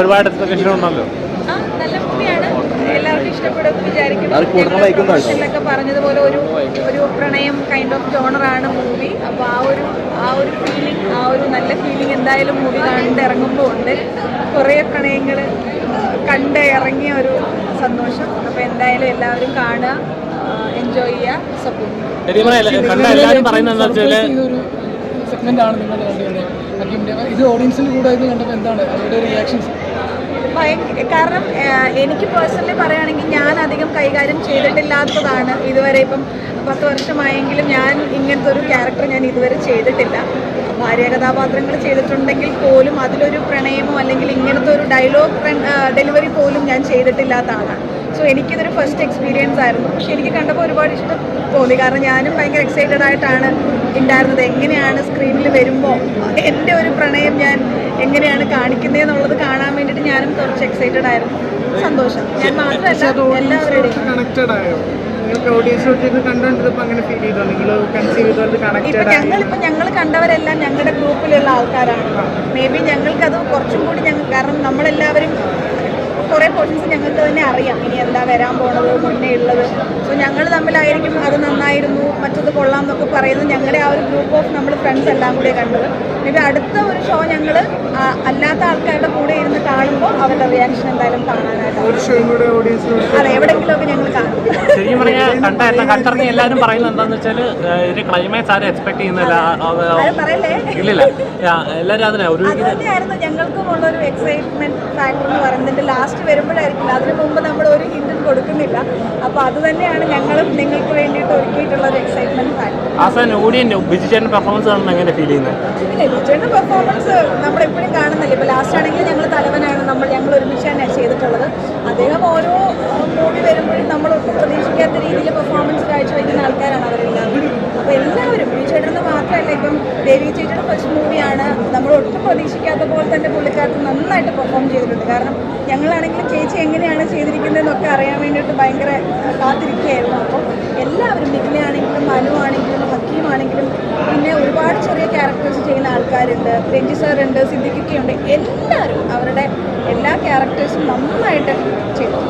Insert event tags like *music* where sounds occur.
ഒരുപാട് എക്സ്പെക്ടേഷൻ ഉണ്ടല്ലോ. നല്ല മൂവിയാണ്. എല്ലാവർക്കും ഇഷ്ടപ്പെടുമെന്ന് വിചാരിക്കുന്നു. പറഞ്ഞതുപോലെ ഒരു ഒരു പ്രണയം കൈൻഡ് ഓഫ് ജോണറാണ് മൂവി. അപ്പോൾ ആ ഒരു ആ ഒരു ഫീലിംഗ് ആ ഒരു നല്ല ഫീലിംഗ് എന്തായാലും മൂവി കണ്ട് ഇറങ്ങുമ്പോൾ ഉണ്ട്. കുറേ പ്രണയങ്ങൾ കണ്ട് ഇറങ്ങിയ ഒരു സന്തോഷം. അപ്പോൾ എന്തായാലും എല്ലാവരും കാണുക എൻജോയ് ചെയ്യുക സപ്പോർട്ട് സെഗ്മെന്റ് ആണ് നിങ്ങൾ ഇത് ഓഡിയൻസിന് കൂടെ ഇത് കണ്ടപ്പോൾ എന്താണ് അവരുടെ റിയാക്ഷൻസ് കാരണം എനിക്ക് പേഴ്സണലി പറയുകയാണെങ്കിൽ ഞാൻ അധികം കൈകാര്യം ചെയ്തിട്ടില്ലാത്തതാണ്. ഇതുവരെ ഇപ്പം പത്ത് വർഷമായെങ്കിലും ഞാൻ ഇങ്ങനത്തെ ഒരു ക്യാരക്ടർ ഞാൻ ഇതുവരെ ചെയ്തിട്ടില്ല. ഭാര്യ കഥാപാത്രങ്ങൾ ചെയ്തിട്ടുണ്ടെങ്കിൽ പോലും അതിലൊരു പ്രണയമോ അല്ലെങ്കിൽ ഇങ്ങനത്തെ ഒരു ഡയലോഗ് ഡെലിവറി പോലും ഞാൻ ചെയ്തിട്ടില്ലാത്ത ആളാണ് സോ എനിക്കിതൊരു ഫസ്റ്റ് എക്സ്പീരിയൻസ് ആയിരുന്നു. പക്ഷെ എനിക്ക് കണ്ടപ്പോൾ ഒരുപാട് ഇഷ്ടം തോന്നി. കാരണം ഞാനും ഭയങ്കര എക്സൈറ്റഡ് ആയിട്ടാണ് ഉണ്ടായിരുന്നത്. എങ്ങനെയാണ് സ്ക്രീനിൽ വരുമ്പോൾ എന്റെ ഒരു പ്രണയം ഞാൻ എങ്ങനെയാണ് കാണിക്കുന്നത് എന്നുള്ളത് കാണാൻ വേണ്ടിയിട്ട് ഞാനും കുറച്ച് എക്സൈറ്റഡ് ആയിരുന്നു. സന്തോഷം. ഞാൻ മാത്രമല്ല എല്ലാവരുടെയും ഇപ്പൊ ഞങ്ങളിപ്പോ ഞങ്ങൾ കണ്ടവരെല്ലാം ഞങ്ങളുടെ ഗ്രൂപ്പിലുള്ള ആൾക്കാരാണ്. മേ ബി ഞങ്ങൾക്കത് കുറച്ചും കൂടി ഞങ്ങൾ കാരണം നമ്മളെല്ലാവരും കുറേ പോർഷൻസ് ഞങ്ങൾക്ക് തന്നെ അറിയാം. ഇനി എന്താ വരാൻ പോണത് മുന്നേ ഉള്ളത്. സോ ഞങ്ങൾ തമ്മിലായിരിക്കും അത് നന്നായിരുന്നു മറ്റത് കൊള്ളാം എന്നൊക്കെ പറയുന്നത് ഞങ്ങളുടെ ആ ഒരു ഗ്രൂപ്പ് ഓഫ് നമ്മൾ ഫ്രണ്ട്സ് എല്ലാം കൂടെ കണ്ടത്. മേ ബി അടുത്ത ഒരു ഷോ ഞങ്ങൾ അല്ലാത്ത ആൾക്കാരുടെ കൂടെ ഇരുന്ന് കാണുമ്പോൾ അവരുടെ റിയാക്ഷൻ എന്തായാലും കാണാനായിട്ട് അതെ എവിടെയെങ്കിലുമൊക്കെ ഞങ്ങൾ കാണും. ശരിക്കും പറഞ്ഞാൽ *laughs* കണ്ട എല്ലാം കണ്ടിറങ്ങി എല്ലാവരും പറയുന്നത് എന്താന്ന് വെച്ചാൽ ഒരു ക്ലൈമാക്സ് ആരും എക്സ്പെക്ട് ചെയ്യുന്നില്ല. ഇല്ലില്ല. എല്ലാവരും അതിനെ ഒരു തന്നെയായിരുന്നു ഞങ്ങൾക്കും ഉള്ള ഒരു എക്സൈറ്റ്മെന്റ് ഫാക്ടർ എന്ന് പറയുന്നത്. ലാസ്റ്റ് വരുമ്പോഴായിരിക്കില്ല. അതിനു മുമ്പ് നമ്മൾ ഒരു ഹിന്റും കൊടുക്കുന്നില്ല. അപ്പോൾ അത് തന്നെയാണ് ഞങ്ങളും നിങ്ങൾക്ക് വേണ്ടിയിട്ട് ഒരുക്കിയിട്ടുള്ള ഒരു എക്സൈറ്റ്മെന്റ് ഫാക്ടർ ഓഡിയൻ ബിജു ചേട്ടൻ പെർഫോമൻസ് കാണുമ്പോൾ എങ്ങനെ ഫീൽ ചെയ്യുന്നത് വിജയുടെ പെർഫോമൻസ് നമ്മളെപ്പോഴും കാണുന്നില്ല. ഇപ്പോൾ ലാസ്റ്റ് ആണെങ്കിൽ ഞങ്ങൾ തലവനാണ് നമ്മൾ ഞങ്ങൾ ഒരുമിച്ച് തന്നെയാണ് ചെയ്തിട്ടുള്ളത്. അദ്ദേഹം ഓരോ മൂവി വരുമ്പോഴും നമ്മൾ പ്രതീക്ഷിക്കാത്ത രീതിയിൽ പെർഫോമൻസ് കാഴ്ചവെക്കുന്ന ആൾക്കാരാണ് അവരെല്ലാവരും. അപ്പോൾ എല്ലാവരും ബിജുചേട്ടൻ മാത്രമല്ല ഇപ്പം ദേവി ചേച്ചിയുടെ ഫസ്റ്റ് മൂവിയാണ് നമ്മൾ ഒട്ടും പ്രതീക്ഷിക്കാത്ത പോലെ തന്നെ പുള്ളിക്കാരത്ത് നന്നായിട്ട് പെർഫോം ചെയ്തിട്ടുണ്ട്. കാരണം ഞങ്ങളാണെങ്കിലും ചേച്ചി എങ്ങനെയാണ് ചെയ്തിരിക്കുന്നതെന്നൊക്കെ അറിയാൻ വേണ്ടിയിട്ട് ഭയങ്കര കാത്തിരിക്കുകയായിരുന്നു. അപ്പം ആൾക്കാരുണ്ട് രഞ്ജി സാറുണ്ട് സിദ്ദിഖിക്കുണ്ട് എല്ലാവരും അവരുടെ എല്ലാ ക്യാരക്ടേഴ്സും നന്നായിട്ട് ചെയ്തു.